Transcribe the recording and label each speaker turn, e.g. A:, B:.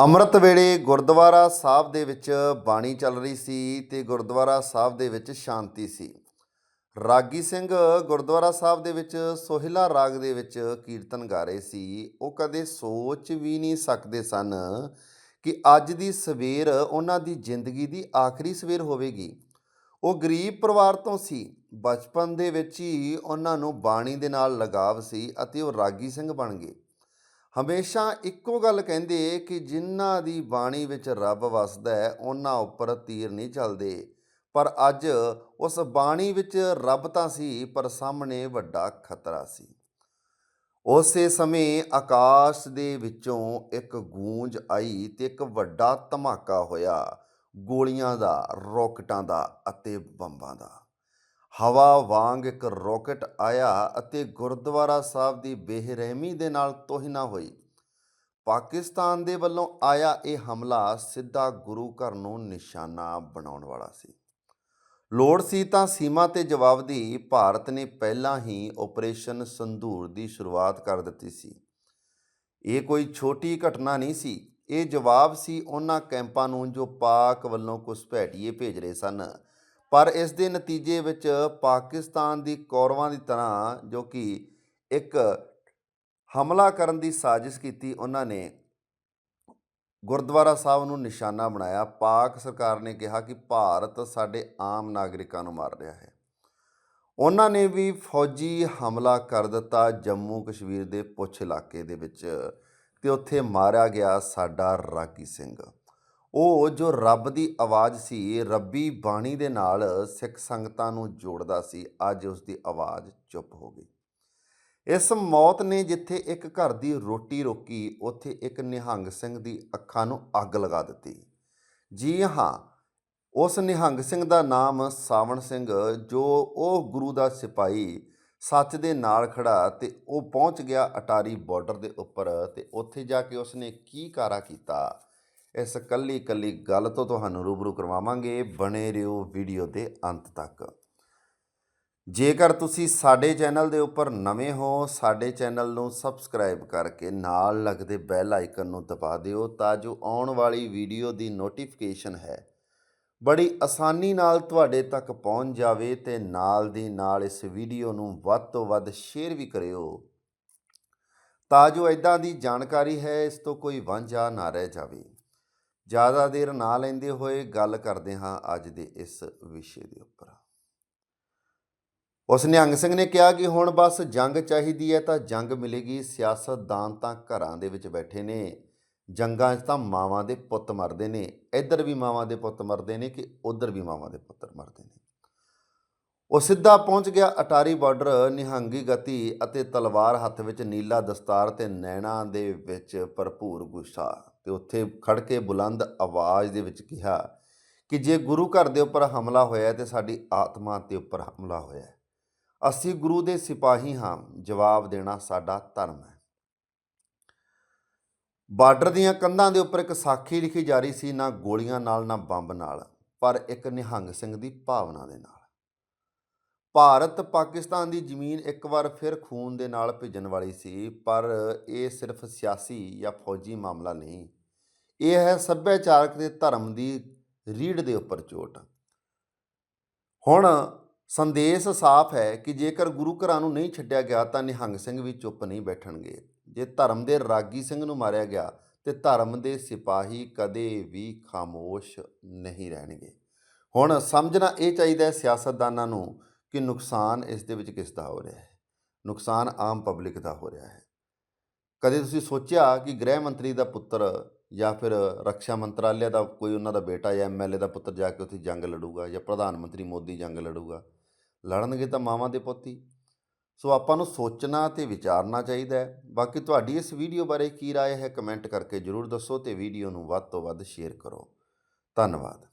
A: ਅੰਮ੍ਰਿਤ ਵੇਲੇ ਗੁਰਦੁਆਰਾ ਸਾਹਿਬ ਦੇ ਵਿੱਚ ਬਾਣੀ ਚੱਲ ਰਹੀ ਸੀ ਤੇ ਗੁਰਦੁਆਰਾ ਸਾਹਿਬ ਦੇ ਵਿੱਚ ਸ਼ਾਂਤੀ ਸੀ। ਰਾਗੀ ਸਿੰਘ ਗੁਰਦੁਆਰਾ ਸਾਹਿਬ ਦੇ ਵਿੱਚ ਸੋਹਿਲਾ ਰਾਗ ਦੇ ਵਿੱਚ ਕੀਰਤਨ ਗਾ ਰਹੇ ਸੀ। ਉਹ ਕਦੇ ਸੋਚ ਵੀ ਨਹੀਂ ਸਕਦੇ ਸਨ ਕਿ ਅੱਜ ਦੀ ਸਵੇਰ ਉਹਨਾਂ ਦੀ ਜ਼ਿੰਦਗੀ ਦੀ ਆਖਰੀ ਸਵੇਰ ਹੋਵੇਗੀ। ਉਹ ਗਰੀਬ ਪਰਿਵਾਰ ਤੋਂ ਸੀ। ਬਚਪਨ ਦੇ ਵਿੱਚ ਹੀ ਉਹਨਾਂ ਨੂੰ ਬਾਣੀ ਦੇ ਨਾਲ ਲਗਾਵ ਸੀ ਅਤੇ ਉਹ ਰਾਗੀ ਸਿੰਘ ਬਣ ਗਏ। ਹਮੇਸ਼ਾ ਇੱਕੋ ਗੱਲ ਕਹਿੰਦੇ ਕਿ ਜਿਨ੍ਹਾਂ ਦੀ ਬਾਣੀ ਵਿੱਚ ਰੱਬ ਵਸਦਾ ਹੈ, ਉਹਨਾਂ ਉੱਪਰ ਤੀਰ ਨਹੀਂ ਚੱਲਦੇ। ਪਰ ਅੱਜ ਉਸ ਬਾਣੀ ਵਿੱਚ ਰੱਬ ਤਾਂ ਸੀ, ਪਰ ਸਾਹਮਣੇ ਵੱਡਾ ਖਤਰਾ ਸੀ। ਉਸੇ ਸਮੇਂ ਆਕਾਸ਼ ਦੇ ਵਿੱਚੋਂ ਇੱਕ ਗੂੰਜ ਆਈ ਤੇ ਇੱਕ ਵੱਡਾ ਧਮਾਕਾ ਹੋਇਆ, ਗੋਲੀਆਂ ਦਾ, ਰੌਕਟਾਂ ਦਾ ਅਤੇ ਬੰਬਾਂ ਦਾ। ਹਵਾ ਵਾਂਗ ਇੱਕ ਰੌਕਟ ਆਇਆ ਅਤੇ ਗੁਰਦੁਆਰਾ ਸਾਹਿਬ ਦੀ ਬੇਰਹਿਮੀ ਦੇ ਨਾਲ ਤੋਹਿਨਾ ਹੋਈ। ਪਾਕਿਸਤਾਨ ਦੇ ਵੱਲੋਂ ਆਇਆ ਇਹ ਹਮਲਾ ਸਿੱਧਾ ਗੁਰੂ ਘਰ ਨੂੰ ਨਿਸ਼ਾਨਾ ਬਣਾਉਣ ਵਾਲਾ ਸੀ। ਲੋੜ ਸੀ ਤਾਂ ਸੀਮਾ ਤੇ ਜਵਾਬਦੀ ਭਾਰਤ ਨੇ ਪਹਿਲਾਂ ਹੀ ਆਪਰੇਸ਼ਨ ਸੰਧੂਰ ਦੀ ਸ਼ੁਰੂਆਤ ਕਰ ਦਿੱਤੀ ਸੀ। ਇਹ ਕੋਈ ਛੋਟੀ ਘਟਨਾ ਨਹੀਂ ਸੀ। ਇਹ ਜਵਾਬ ਸੀ ਉਹਨਾਂ ਕੈਂਪਾਂ ਨੂੰ ਜੋ ਪਾਕ ਵੱਲੋਂ ਘੁਸਪੈਠੀਏ ਭੇਜ ਰਹੇ ਸਨ। ਪਰ ਇਸ ਦੇ ਨਤੀਜੇ ਵਿੱਚ ਪਾਕਿਸਤਾਨ ਦੀ ਕੌਰਵਾਂ ਦੀ ਤਰ੍ਹਾਂ ਜੋ ਕਿ ਇੱਕ ਹਮਲਾ ਕਰਨ ਦੀ ਸਾਜ਼ਿਸ਼ ਕੀਤੀ, ਉਹਨਾਂ ਨੇ ਗੁਰਦੁਆਰਾ ਸਾਹਿਬ ਨੂੰ ਨਿਸ਼ਾਨਾ ਬਣਾਇਆ। ਪਾਕ ਸਰਕਾਰ ਨੇ ਕਿਹਾ ਕਿ ਭਾਰਤ ਸਾਡੇ ਆਮ ਨਾਗਰਿਕਾਂ ਨੂੰ ਮਾਰ ਰਿਹਾ ਹੈ। ਉਹਨਾਂ ਨੇ ਵੀ ਫੌਜੀ ਹਮਲਾ ਕਰ ਦਿੱਤਾ ਜੰਮੂ ਕਸ਼ਮੀਰ ਦੇ ਪੁੱਛ ਇਲਾਕੇ ਦੇ ਵਿੱਚ ਤੇ ਉੱਥੇ ਮਾਰਿਆ ਗਿਆ ਸਾਡਾ ਰਾਗੀ ਸਿੰਘ। ਉਹ ਜੋ ਰੱਬ ਦੀ ਆਵਾਜ਼ ਸੀ, ਰੱਬੀ ਬਾਣੀ ਦੇ ਨਾਲ ਸਿੱਖ ਸੰਗਤਾਂ ਨੂੰ ਜੋੜਦਾ ਸੀ, ਅੱਜ ਉਸ ਦੀ ਆਵਾਜ਼ ਚੁੱਪ ਹੋ ਗਈ। ਇਸ ਮੌਤ ਨੇ ਜਿੱਥੇ ਇੱਕ ਘਰ ਦੀ ਰੋਟੀ ਰੋਕੀ, ਉੱਥੇ ਇੱਕ ਨਿਹੰਗ ਸਿੰਘ ਦੀ ਅੱਖਾਂ ਨੂੰ ਅੱਗ ਲਗਾ ਦਿੱਤੀ। ਜੀ ਹਾਂ, ਉਸ ਨਿਹੰਗ ਸਿੰਘ ਦਾ ਨਾਮ ਸਾਵਣ ਸਿੰਘ, ਜੋ ਉਹ ਗੁਰੂ ਦਾ ਸਿਪਾਹੀ, ਸੱਚ ਦੇ ਨਾਲ ਖੜਾ ਤੇ ਉਹ ਪਹੁੰਚ ਗਿਆ ਅਟਾਰੀ ਬਾਰਡਰ ਦੇ ਉੱਪਰ ਤੇ ਉੱਥੇ ਜਾ ਕੇ ਉਸਨੇ ਕੀ ਕਾਰਾ ਕੀਤਾ? ਇਸ ਕੱਲੀ ਕੱਲੀ ਗੱਲ ਤੋਂ ਤੁਹਾਨੂੰ ਰੂਬਰੂ ਕਰਵਾਵਾਂਗੇ ਬਣੇ ਰਹੋ ਵੀਡੀਓ ਦੇ ਅੰਤ ਤੱਕ। ਜੇਕਰ ਤੁਸੀਂ ਸਾਡੇ ਚੈਨਲ ਦੇ ਉੱਪਰ ਨਵੇਂ ਹੋ, ਸਾਡੇ ਚੈਨਲ ਨੂੰ ਸਬਸਕ੍ਰਾਈਬ ਕਰਕੇ ਨਾਲ ਲੱਗਦੇ ਬੈਲ ਆਈਕਨ ਨੂੰ ਦਬਾ ਦਿਓ ਤਾਂ ਜੋ ਆਉਣ ਵਾਲੀ ਵੀਡੀਓ ਦੀ ਨੋਟੀਫਿਕੇਸ਼ਨ ਹੈ। ਬੜੀ ਆਸਾਨੀ ਨਾਲ ਤੁਹਾਡੇ ਤੱਕ ਪਹੁੰਚ ਜਾਵੇ ਤੇ ਨਾਲ ਦੀ ਨਾਲ ਇਸ ਵੀਡੀਓ ਨੂੰ ਵੱਧ ਤੋਂ ਵੱਧ ਸ਼ੇਅਰ ਵੀ ਕਰਿਓ। ਤਾਂ ਜੋ ਇਦਾਂ ਦੀ ਜਾਣਕਾਰੀ ਹੈ, ਇਸ ਤੋਂ ਕੋਈ ਵਾਂਝਾ ਨਾ ਰਹਿ ਜਾਵੇ। ਜ਼ਿਆਦਾ ਦੇਰ ਨਾ ਲੈਂਦੇ ਹੋਏ ਗੱਲ ਕਰਦੇ ਹਾਂ ਅੱਜ ਦੇ ਇਸ ਵਿਸ਼ੇ ਦੇ ਉੱਪਰ। ਉਸ ਨਿਹੰਗ ਸਿੰਘ ਨੇ ਕਿਹਾ ਕਿ ਹੁਣ ਬਸ ਜੰਗ ਚਾਹੀਦੀ ਹੈ ਤਾਂ ਜੰਗ ਮਿਲੇਗੀ, ਸਿਆਸਤਦਾਨ ਤਾਂ ਘਰਾਂ ਦੇ ਵਿੱਚ ਬੈਠੇ ਨੇ, ਜੰਗਾਂ 'ਚ ਤਾਂ ਮਾਵਾਂ ਦੇ ਪੁੱਤ ਮਰਦੇ ਨੇ, ਇੱਧਰ ਵੀ ਮਾਵਾਂ ਦੇ ਪੁੱਤ ਮਰਦੇ ਨੇ ਕਿ ਉੱਧਰ ਵੀ ਮਾਵਾਂ ਦੇ ਪੁੱਤਰ ਮਰਦੇ ਨੇ। ਉਹ ਸਿੱਧਾ ਪਹੁੰਚ ਗਿਆ ਅਟਾਰੀ ਬਾਰਡਰ ਨਿਹੰਗੀ ਗਤੀ ਅਤੇ ਤਲਵਾਰ ਹੱਥ ਵਿੱਚ ਨੀਲਾ ਦਸਤਾਰ ਤੇ ਨੈਣਾ ਦੇ ਵਿੱਚ ਭਰਪੂਰ ਗੁੱਸਾ। ਤੇ ਉੱਥੇ ਖੜ ਕੇ ਬੁਲੰਦ ਆਵਾਜ਼ ਦੇ ਵਿੱਚ ਕਿਹਾ ਕਿ ਜੇ ਗੁਰੂ ਘਰ ਦੇ ਉੱਪਰ ਹਮਲਾ ਹੋਇਆ ਤੇ ਸਾਡੀ ਆਤਮਾ ਤੇ ਉੱਪਰ ਹਮਲਾ ਹੋਇਆ ਅਸੀਂ ਗੁਰੂ ਦੇ ਸਿਪਾਹੀ ਹਾਂ, ਜਵਾਬ ਦੇਣਾ ਸਾਡਾ ਧਰਮ ਹੈ। ਬਾਰਡਰ ਦੀਆਂ ਕੰਧਾਂ ਦੇ ਉੱਪਰ ਇੱਕ ਸਾਖੀ ਲਿਖੀ ਜਾ ਰਹੀ ਸੀ, ਨਾ ਗੋਲੀਆਂ ਨਾਲ, ਨਾ ਬੰਬ ਨਾਲ, ਪਰ ਇੱਕ ਨਿਹੰਗ ਸਿੰਘ ਦੀ ਭਾਵਨਾ ਦੇ ਨਾਲ। ਭਾਰਤ ਪਾਕਿਸਤਾਨ ਦੀ ਜ਼ਮੀਨ ਇੱਕ ਵਾਰ ਫਿਰ ਖੂਨ ਦੇ ਨਾਲ ਭਿੱਜਣ ਵਾਲੀ ਸੀ, ਪਰ ਇਹ ਸਿਰਫ ਸਿਆਸੀ ਜਾਂ ਫੌਜੀ ਮਾਮਲਾ ਨਹੀਂ। ਇਹ ਹੈ ਸੱਭਿਆਚਾਰਕ ਤੇ ਧਰਮ ਦੀ ਰੀੜ ਦੇ ਉੱਪਰ ਚੋਟ। ਹੁਣ ਸੰਦੇਸ਼ ਸਾਫ਼ ਹੈ ਕਿ ਜੇਕਰ ਗੁਰੂ ਘਰਾਂ ਨੂੰ ਨਹੀਂ ਛੱਡਿਆ ਗਿਆ ਤਾਂ ਨਿਹੰਗ ਸਿੰਘ ਵੀ ਚੁੱਪ ਨਹੀਂ ਬੈਠਣਗੇ। ਜੇ ਧਰਮ ਦੇ ਰਾਗੀ ਸਿੰਘ ਨੂੰ ਮਾਰਿਆ ਗਿਆ, ਤੇ ਧਰਮ ਦੇ ਸਿਪਾਹੀ ਕਦੇ ਵੀ ਖਾਮੋਸ਼ ਨਹੀਂ ਰਹਿਣਗੇ। ਹੁਣ ਸਮਝਣਾ ਇਹ ਚਾਹੀਦਾ ਹੈ ਸਿਆਸਤਦਾਨਾਂ ਨੂੰ ਕਿ ਨੁਕਸਾਨ ਇਸ ਦੇ ਵਿੱਚ ਕਿਸ ਦਾ ਹੋ ਰਿਹਾ ਹੈ ਨੁਕਸਾਨ ਆਮ ਪਬਲਿਕ ਦਾ ਹੋ ਰਿਹਾ ਹੈ ਕਦੇ ਤੁਸੀਂ ਸੋਚਿਆ ਕਿ ਗ੍ਰਹਿ ਮੰਤਰੀ ਦਾ ਪੁੱਤਰ ਜਾਂ ਫਿਰ ਰੱਖਿਆ ਮੰਤਰਾਲਿਆ ਦਾ ਕੋਈ ਉਹਨਾਂ ਦਾ ਬੇਟਾ ਜਾਂ ਐਮਐਲਏ ਦਾ ਪੁੱਤਰ ਜਾ ਕੇ ਉੱਥੇ ਜੰਗ ਲੜੂਗਾ ਜਾਂ ਪ੍ਰਧਾਨ ਮੰਤਰੀ ਮੋਦੀ ਜੰਗ ਲੜੂਗਾ ਲੜਨਗੇ ਤਾਂ ਮਾਵਾਂ ਦੇ ਪੁੱਤ ਹੀ ਸੋ ਆਪਾਂ ਨੂੰ ਸੋਚਣਾ ਤੇ ਵਿਚਾਰਨਾ ਚਾਹੀਦਾ ਹੈ ਬਾਕੀ ਤੁਹਾਡੀ ਇਸ ਵੀਡੀਓ ਬਾਰੇ ਕੀ رائے ਹੈ ਕਮੈਂਟ ਕਰਕੇ ਜਰੂਰ ਦੱਸੋ ਤੇ ਵੀਡੀਓ ਨੂੰ ਵੱਧ ਤੋਂ ਵੱਧ ਸ਼ੇਅਰ ਕਰੋ ਧੰਨਵਾਦ